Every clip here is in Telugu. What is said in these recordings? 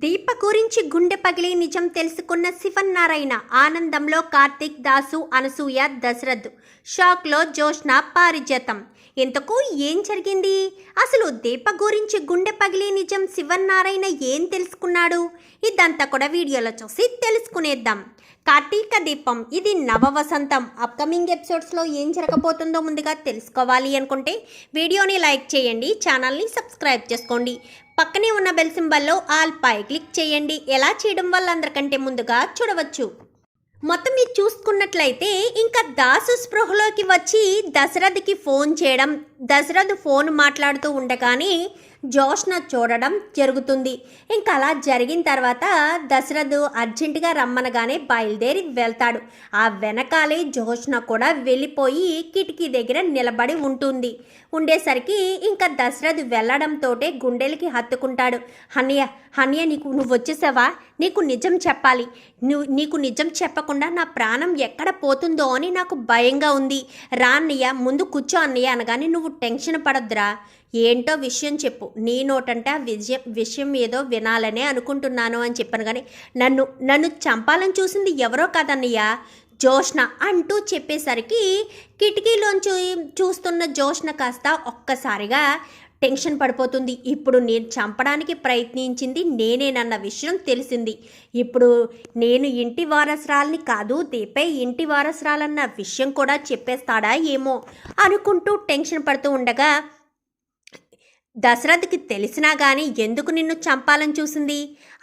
దీప గురించి గుండె పగిలి నిజం తెలుసుకున్న శివన్నారాయణ ఆనందంలో కార్తీక్ దాసు అనసూయ దశరథ్. షాక్లో జోష్న పారిజాతం. ఇంతకు ఏం జరిగింది? అసలు దీప గురించి గుండె పగిలి నిజం శివన్నారాయణ ఏం తెలుసుకున్నాడు? ఇదంతా కూడా వీడియోలో చూసి తెలుసుకునేద్దాం. కార్తీక దీపం ఇది నవ వసంతం అప్కమింగ్ ఎపిసోడ్స్లో ఏం జరగబోతుందో ముందుగా తెలుసుకోవాలి అనుకుంటే వీడియోని లైక్ చేయండి ఛానల్ని సబ్స్క్రైబ్ చేసుకోండి. పక్కనే ఉన్న బెల్ సింబల్లో ఆల్ పై క్లిక్ చేయండి. ఎలా చేయడం వల్ల అందరికంటే ముందుగా చూడవచ్చు. మొత్తం మీరు చూసుకున్నట్లయితే ఇంకా దాసు స్పృహలోకి వచ్చి దశరథకి ఫోన్ చేయడం దశరథ్ ఫోన్ మాట్లాడుతూ ఉండగానే జోష్న చూడడం జరుగుతుంది. ఇంకా అలా జరిగిన తర్వాత దశరథ్ అర్జెంటుగా రమ్మనగానే బయలుదేరి వెళ్తాడు. ఆ వెనకాలే జోష్న కూడా వెళ్ళిపోయి కిటికీ దగ్గర నిలబడి ఉంటుంది. ఉండేసరికి ఇంకా దశరథ్ వెళ్ళడంతో గుండెలకి హత్తుకుంటాడు. హన్నయ్య హన్నయ్య నీకు నువ్వు వచ్చేసావా? నీకు నిజం చెప్పాలి. నువ్వు నీకు నిజం చెప్పకుండా నా ప్రాణం ఎక్కడ పోతుందో అని నాకు భయంగా ఉంది. రా అన్నయ్య ముందు కూర్చో అన్నయ్య అనగానే నువ్వు టెన్షన్ పడొద్దురా. ఏంటో విషయం చెప్పు. నీ నోటంటే ఆ విజయం విషయం ఏదో వినాలనే అనుకుంటున్నాను అని చెప్పాను కానీ నన్ను నన్ను చంపాలని చూసింది ఎవరో కాదన్నయ్య? జోష్ణ అంటూ చెప్పేసరికి కిటికీలోంచి చూస్తున్న జోష్ణ కాస్త ఒక్కసారిగా టెన్షన్ పడిపోతుంది. ఇప్పుడు నేను చంపడానికి ప్రయత్నించింది నేనేనన్న విషయం తెలిసింది. ఇప్పుడు నేను ఇంటి వారసురాల్ని కాదు దీపే ఇంటి వారసురాలన్న విషయం కూడా చెప్పేస్తాడా ఏమో అనుకుంటూ టెన్షన్ పడుతూ ఉండగా దశరథ్కి తెలిసినా కానీ ఎందుకు నిన్ను చంపాలని చూసింది?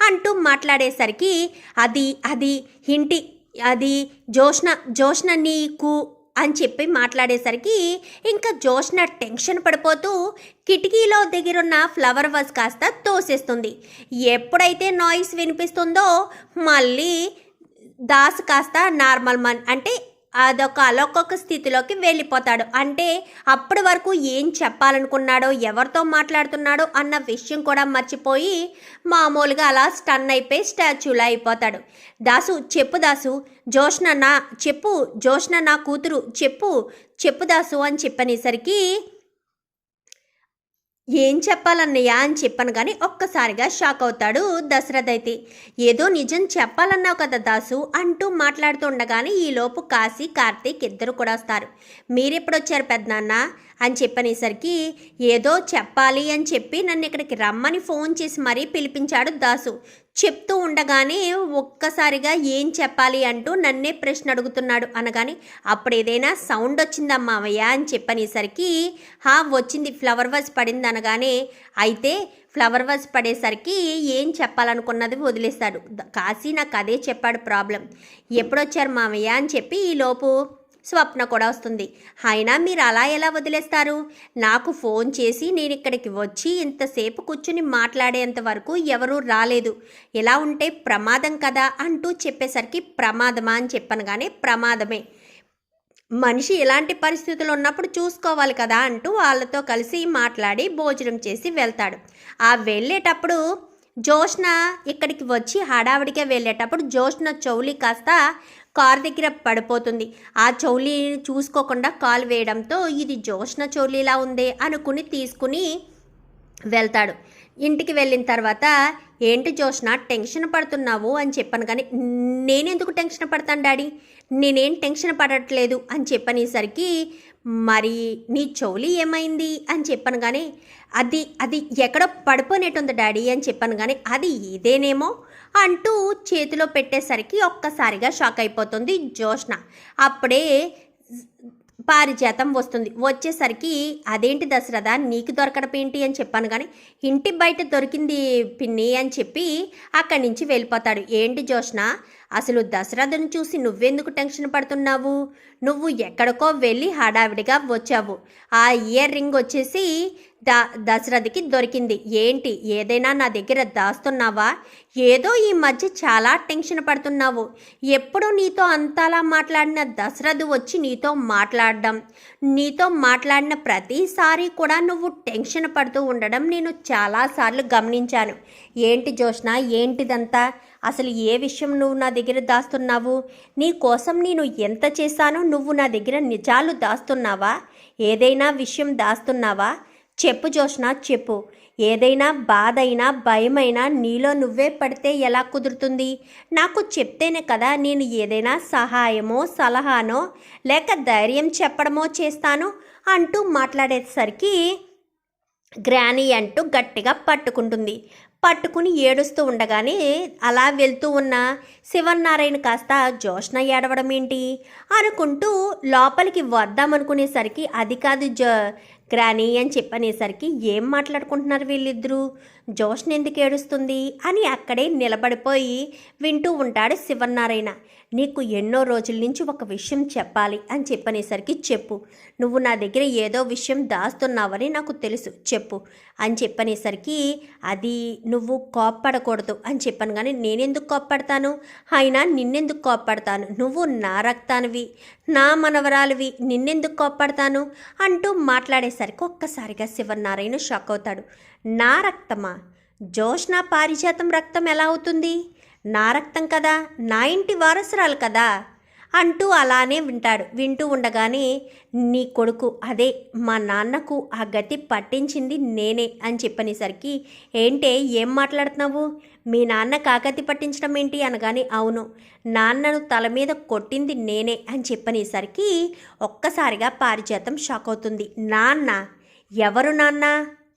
అంటూ మాట్లాడేసరికి అది అది ఇంటి అది జోష్న జోష్న నీకు అని చెప్పి మాట్లాడేసరికి ఇంకా జోష్న టెన్షన్ పడిపోతూ కిటికీలో దగ్గరున్న ఫ్లవర్ వాజ్ కాస్త తోసేస్తుంది. ఎప్పుడైతే నాయిస్ వినిపిస్తుందో మళ్ళీ దాస్ కాస్త నార్మల్ మన్ అంటే అదొక అలొక్కొక్క స్థితిలోకి వెళ్ళిపోతాడు. అంటే అప్పటి వరకు ఏం చెప్పాలనుకున్నాడో ఎవరితో మాట్లాడుతున్నాడో అన్న విషయం కూడా మర్చిపోయి మామూలుగా అలా స్టన్ అయిపోయి స్టాచ్యూలా అయిపోతాడు. దాసు చెప్పు దాసు జోష్న నా చెప్పు జోష్న నా కూతురు చెప్పు చెప్పు దాసు అని చెప్పనేసరికి ఏం చెప్పాలన్నయ్యా అని చెప్పాను కానీ ఒక్కసారిగా షాక్ అవుతాడు దశరథ్ అయితే. ఏదో నిజం చెప్పాలన్నావు కదా దాసు అంటూ మాట్లాడుతుండగానే ఈలోపు కాశీ కార్తీక్ ఇద్దరు కూడా వస్తారు. మీరెప్పుడు వచ్చారు పెద్దనాన్న అని చెప్పనేసరికి ఏదో చెప్పాలి అని చెప్పి నన్ను ఇక్కడికి రమ్మని ఫోన్ చేసి మరీ పిలిపించాడు దాసు. చెప్తూ ఉండగానే ఒక్కసారిగా ఏం చెప్పాలి అంటూ నన్నే ప్రశ్న అడుగుతున్నాడు. అనగానే అప్పుడు ఏదైనా సౌండ్ వచ్చిందా మావయ్య అని చెప్పనేసరికి హా వచ్చింది. ఫ్లవర్ వాజ్ పడింది అనగానే అయితే ఫ్లవర్ వాజ్ పడేసరికి ఏం చెప్పాలనుకున్నది వదిలేస్తాడు. కాశీ నాకు అదే చెప్పాడు ప్రాబ్లం. ఎప్పుడొచ్చారు మావయ్య అని చెప్పి ఈలోపు స్వప్న కూడా వస్తుంది. అయినా మీరు అలా ఎలా వదిలేస్తారు? నాకు ఫోన్ చేసి నేను ఇక్కడికి వచ్చి ఇంతసేపు కూర్చుని మాట్లాడేంత వరకు ఎవరూ రాలేదు. ఇలా ఉంటే ప్రమాదం కదా అంటూ చెప్పేసరికి ప్రమాదమా అని చెప్పనగానే ప్రమాదమే. మనిషి ఎలాంటి పరిస్థితులు ఉన్నప్పుడు చూసుకోవాలి కదా అంటూ వాళ్ళతో కలిసి మాట్లాడి భోజనం చేసి వెళ్తాడు. ఆ వెళ్ళేటప్పుడు జోష్న ఇక్కడికి వచ్చి హడావిడిగా వెళ్ళేటప్పుడు జోష్న చౌలి కాస్త కార్ దగ్గర పడిపోతుంది. ఆ చౌలీని చూసుకోకుండా కాల్ వేయడంతో ఇది జోష్న చౌలీలా ఉంది అనుకుని తీసుకుని వెళ్తాడు. ఇంటికి వెళ్ళిన తర్వాత ఏంటి జోష్న టెన్షన్ పడుతున్నావు? అని చెప్పాను. కానీ నేనెందుకు టెన్షన్ పడతాను డాడీ? నేనేం టెన్షన్ పడట్లేదు అని చెప్పనేసరికి మరి నీ చౌలి ఏమైంది? అని చెప్పాను. కానీ అది అది ఎక్కడో పడిపోయినట్టుంది డాడీ అని చెప్పాను. కానీ అది ఇదేనేమో? అంటూ చేతిలో పెట్టేసరికి ఒక్కసారిగా షాక్ అయిపోతుంది జోష్న అప్పుడే పారిజాతం వస్తుంది. వచ్చేసరికి అదేంటి దశరథ నీకు దొరకడం ఏంటి అని చెప్పాను కానీ ఇంటి బయట దొరికింది పిన్ని అని చెప్పి అక్కడి నుంచి వెళ్ళిపోతాడు. ఏంటి జోష్న అసలు దశరథను చూసి నువ్వెందుకు టెన్షన్ పడుతున్నావు? నువ్వు ఎక్కడికో వెళ్ళి హడావిడిగా వచ్చావు. ఆ ఇయర్ రింగ్ వచ్చేసి దా దశరథకి దొరికింది. ఏంటి? ఏదైనా నా దగ్గర దాస్తున్నావా? ఏదో ఈ మధ్య చాలా టెన్షన్ పడుతున్నావు. ఎప్పుడు నీతో అంతలా మాట్లాడిన దశరథ్ వచ్చి నీతో మాట్లాడడం? నీతో మాట్లాడిన ప్రతిసారి కూడా నువ్వు టెన్షన్ పడుతూ ఉండడం నేను చాలాసార్లు గమనించాను. ఏంటి జోష్న ఏంటిదంతా? అసలు ఏ విషయం నువ్వు నా దగ్గర దాస్తున్నావు? నీ కోసం నేను ఎంత చేశానో? నువ్వు నా దగ్గర నిజాలు దాస్తున్నావా? ఏదైనా విషయం దాస్తున్నావా? చెప్పు జోష్న చెప్పు. ఏదైనా బాధ అయినా భయమైనా నీలో నువ్వే పడితే ఎలా కుదురుతుంది? నాకు చెప్తేనే కదా నేను ఏదైనా సహాయమో సలహానో లేక ధైర్యం చెప్పడమో చేస్తాను అంటూ మాట్లాడేసరికి గ్రానీ అంటూ గట్టిగా పట్టుకుంటుంది. పట్టుకుని ఏడుస్తూ ఉండగానే అలా వెళ్తూ ఉన్న శివనారాయణ కాస్త జోష్న ఏడవడం ఏంటి? అనుకుంటూ లోపలికి వద్దామనుకునేసరికి అది కాదు జో గ్రానీ అని చెప్పనేసరికి ఏం మాట్లాడుకుంటున్నారు వీళ్ళిద్దరూ? జోష్ని ఎందుకు ఏడుస్తుంది అని అక్కడే నిలబడిపోయి వింటూ ఉంటాడు శివనారాయణ నీకు ఎన్నో రోజుల నుంచి ఒక విషయం చెప్పాలి అని చెప్పనేసరికి చెప్పు. నువ్వు నా దగ్గర ఏదో విషయం దాస్తున్నావని నాకు తెలుసు చెప్పు అని చెప్పనేసరికి అది నువ్వు కోప్పడకూడదు అని చెప్పాను కానీ నేనెందుకు కోప్పడతాను? అయినా నిన్నెందుకు కోప్పడతాను? నువ్వు నా రక్తానివి నా మనవరాలివి నిన్నెందుకు కోప్పడతాను? అంటూ మాట్లాడేసరికి ఒక్కసారిగా శివనారాయణ షాక్ అవుతాడు. నా రక్తమా? జోష్న పారిజాతం రక్తం ఎలా అవుతుంది? నా రక్తం కదా నా ఇంటి వారసురాలు కదా అంటూ అలానే వింటాడు. వింటూ ఉండగానే నీ కొడుకు అదే మా నాన్నకు ఆ గతి పట్టించింది నేనే అని చెప్పనేసరికి ఏంటే ఏం మాట్లాడుతున్నావు? మీ నాన్న కాకతి పట్టించడం ఏంటి అనగానే అవును నాన్నను తల మీద కొట్టింది నేనే అని చెప్పనేసరికి ఒక్కసారిగా పారిజాతం షాక్ అవుతుంది. నాన్న ఎవరు నాన్న?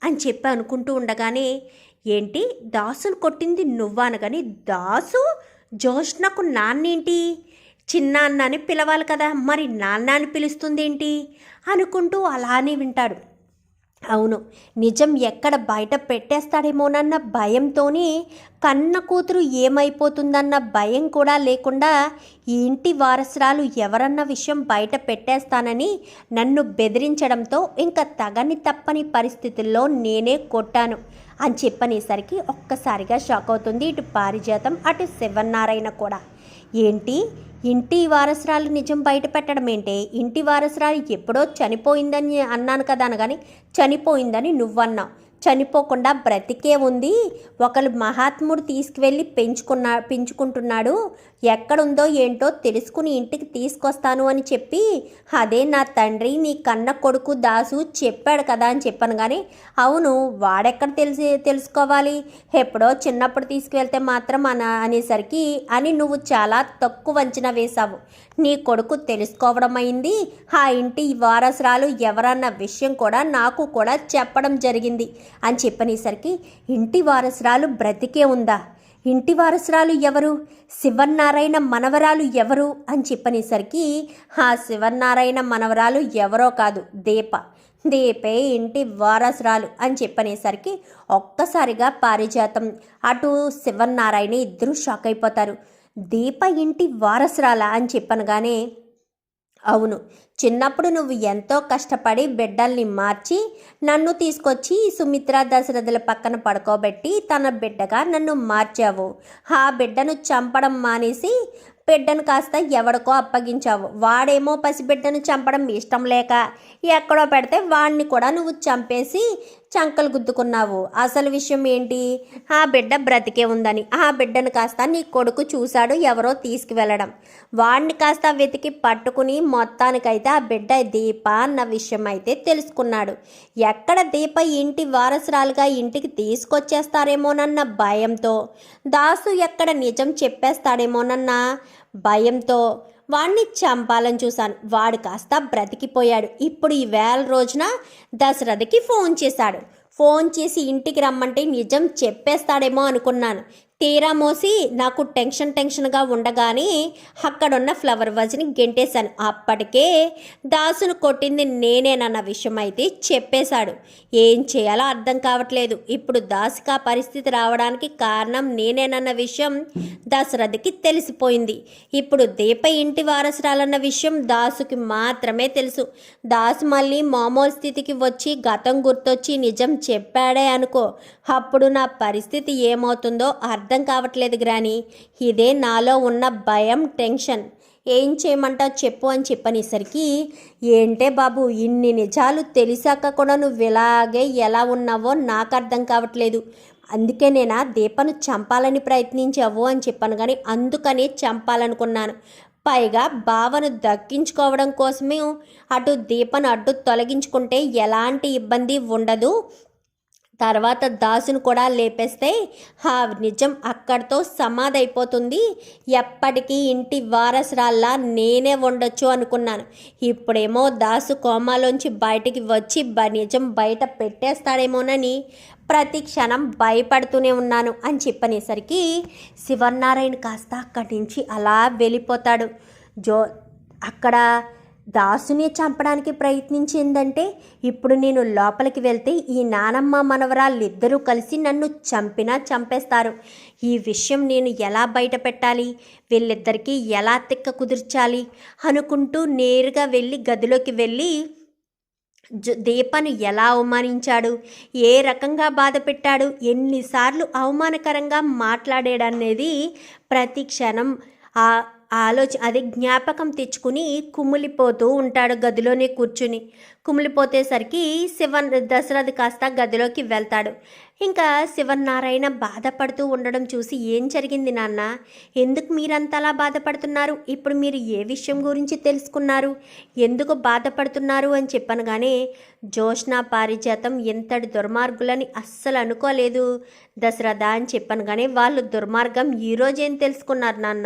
అని చెప్పి అనుకుంటూ ఉండగానే ఏంటి? దాసును కొట్టింది నువ్వా అనగాని దాసు? జోష్నకు నాన్నేంటి? చిన్న అన్న అని పిలవాలి కదా మరి నాన్న అని పిలుస్తుందేంటి? అనుకుంటూ అలానే వింటాడు. అవును నిజం ఎక్కడ బయట పెట్టేస్తాడేమోనన్న భయంతోనే కన్న కూతురు ఏమైపోతుందన్న భయం కూడా లేకుండా ఈ ఇంటి వారసురాలు ఎవరన్న విషయం బయట పెట్టేస్తానని నన్ను బెదిరించడంతో ఇంకా తగని తప్పని పరిస్థితుల్లో నేనే కొట్టాను అని చెప్పనేసరికి ఒక్కసారిగా షాక్ అవుతుంది. ఇటు పారిజాతం అటు శివన్నారాయణ కూడా. ఏంటి? ఇంటి వారసురాలు నిజం బయట పెట్టడం ఏంటి? ఇంటి వారసురాలు ఎప్పుడో చనిపోయిందని అన్నాను కదా అనగాని చనిపోయిందని నువ్వన్నావు. చనిపోకుండా బ్రతికే ఉంది. ఒకరు మహాత్ముడు తీసుకువెళ్ళి పెంచుకున్నా పెంచుకుంటున్నాడు. ఎక్కడుందో ఏంటో తెలుసుకుని ఇంటికి తీసుకొస్తాను అని చెప్పి అదే నా తండ్రి నీ కన్న కొడుకు దాసు చెప్పాడు కదా అని చెప్పాను. కానీ అవును వాడెక్కడ తెలిసి తెలుసుకోవాలి? ఎప్పుడో చిన్నప్పుడు తీసుకువెళ్తే మాత్రం అన అనేసరికి అని నువ్వు చాలా తక్కువ అంచనా వేశావు. నీ కొడుకు తెలుసుకోవడం అయింది. ఆ ఇంటి వారసురాలు ఎవరన్న విషయం కూడా నాకు కూడా చెప్పడం జరిగింది. అని చెప్పనేసరికి ఇంటి వారసురాలు బ్రతికే ఉందా? ఇంటి వారసురాలు ఎవరు? శివన్నారాయణ మనవరాలు ఎవరు? అని చెప్పనేసరికి ఆ శివన్నారాయణ మనవరాలు ఎవరో కాదు దీప. దీపే ఇంటి వారసురాలు. అని చెప్పనేసరికి ఒక్కసారిగా పారిజాతం. అటు శివన్నారాయణ ఇద్దరూ షాక్ అయిపోతారు దీప ఇంటి వారసురాలా? అని చెప్పనగానే చిన్నప్పుడు నువ్వు ఎంతో కష్టపడి బిడ్డల్ని మార్చి నన్ను తీసుకొచ్చి సుమిత్ర దశరథుల పక్కన పడుకోబెట్టి తన బిడ్డగా నన్ను మార్చావు. ఆ బిడ్డను చంపడం మానేసి బిడ్డను కాస్త ఎవడికో అప్పగించావు. వాడేమో పసిబిడ్డను చంపడం ఇష్టం లేక ఎక్కడో పెడితే వాడిని కూడా నువ్వు చంపేసి చంకలు గుద్దుకున్నావు. అసలు విషయం ఏంటి? ఆ బిడ్డ బ్రతికే ఉందని. ఆ బిడ్డను కాస్త నీ కొడుకు చూశాడు ఎవరో తీసుకువెళ్ళడం. వాడిని కాస్త వెతికి పట్టుకుని మొత్తానికైతే ఆ బిడ్డ దీప అన్న విషయం అయితే తెలుసుకున్నాడు. ఎక్కడ దీప ఇంటి వారసురాలుగా ఇంటికి తీసుకొచ్చేస్తారేమోనన్న భయంతో. దాసు ఎక్కడ నిజం చెప్పేస్తాడేమోనన్న భయంతో. వాణ్ణి చంపాలని చూశాను. వాడు కాస్త బ్రతికిపోయాడు. ఇప్పుడు ఈ వేల రోజున దశరథకి ఫోన్ చేశాడు. ఫోన్ చేసి ఇంటికి రమ్మంటే నిజం చెప్పేస్తాడేమో అనుకున్నాను. తీరా మోసి నాకు టెన్షన్ టెన్షన్గా ఉండగానే అక్కడున్న ఫ్లవర్ వాజ్ని గెంటేశాను. అప్పటికే దాసును కొట్టింది నేనేనన్న విషయం అయితే చెప్పేశాడు. ఏం చేయాలో అర్థం కావట్లేదు. ఇప్పుడు దాసుకా పరిస్థితి రావడానికి కారణం నేనేనన్న విషయం దశరథకి తెలిసిపోయింది. ఇప్పుడు దీప ఇంటి వారసురాలన్న విషయం దాసుకి మాత్రమే తెలుసు. దాసు మళ్ళీ మామూలు స్థితికి వచ్చి గతం గుర్తొచ్చి నిజం చెప్పాడే అనుకో. అప్పుడు నా పరిస్థితి ఏమవుతుందో అర్థం అర్థం కావట్లేదు గ్రాని. ఇదే నాలో ఉన్న భయం టెన్షన్. ఏం చేయమంటావు చెప్పు అని చెప్పనేసరికి ఏంటే బాబు ఇన్ని నిజాలు తెలిసాక కూడా నువ్వు ఇలాగే ఎలా ఉన్నావో నాకు అర్థం కావట్లేదు. అందుకే నేను దీపను చంపాలని ప్రయత్నించావు అని చెప్పాను కానీ అందుకనే చంపాలనుకున్నాను. పైగా భావను దక్కించుకోవడం కోసమే అటు దీపను అడ్డు తొలగించుకుంటే ఎలాంటి ఇబ్బంది ఉండదు. తర్వాత దాసును కూడా లేపేస్తే ఆ నిజం అక్కడితో సమాధైపోతుంది. ఎప్పటికీ ఇంటి వారసురాల్లా నేనే ఉండొచ్చు అనుకున్నాను. ఇప్పుడేమో దాసు కోమాలోంచి బయటికి వచ్చి బ నిజం బయట పెట్టేస్తాడేమోనని ప్రతి క్షణం భయపడుతూనే ఉన్నాను అని చెప్పనేసరికి శివనారాయణ కాస్త అక్కడి నుంచి అలా వెళ్ళిపోతాడు. జో అక్కడ దాసుని చంపడానికి ప్రయత్నించిందంటే ఇప్పుడు నేను లోపలికి వెళ్తే ఈ నానమ్మ మనవరాళ్ళిద్దరూ కలిసి నన్ను చంపినా చంపేస్తారు. ఈ విషయం నేను ఎలా బయట పెట్టాలి? వీళ్ళిద్దరికీ ఎలా తిక్క కుదిర్చాలి? అనుకుంటూ నేరుగా వెళ్ళి గదిలోకి వెళ్ళి దీపను ఎలా అవమానించాడు? ఏ రకంగా బాధ పెట్టాడు? ఎన్నిసార్లు అవమానకరంగా మాట్లాడాడనేది ప్రతి క్షణం ఆ ఆలోచన అదే జ్ఞాపకం తెచ్చుకుని కుమిలిపోతూ ఉంటాడు గదిలోనే కూర్చుని. కుమిలిపోతేసరికి శివన్ దశరథ్ కాస్త గదిలోకి వెళ్తాడు. ఇంకా శివనారాయణ బాధపడుతూ ఉండడం చూసి ఏం జరిగింది నాన్న? ఎందుకు మీరంతలా బాధపడుతున్నారు? ఇప్పుడు మీరు ఏ విషయం గురించి తెలుసుకున్నారు? ఎందుకు బాధపడుతున్నారు అని చెప్పనగానే జోష్నా పారిజాతం ఎంతటి దుర్మార్గులని అస్సలు అనుకోలేదు దశరథ అని చెప్పను కానీ వాళ్ళు దుర్మార్గం ఈరోజేం తెలుసుకున్నారు నాన్న?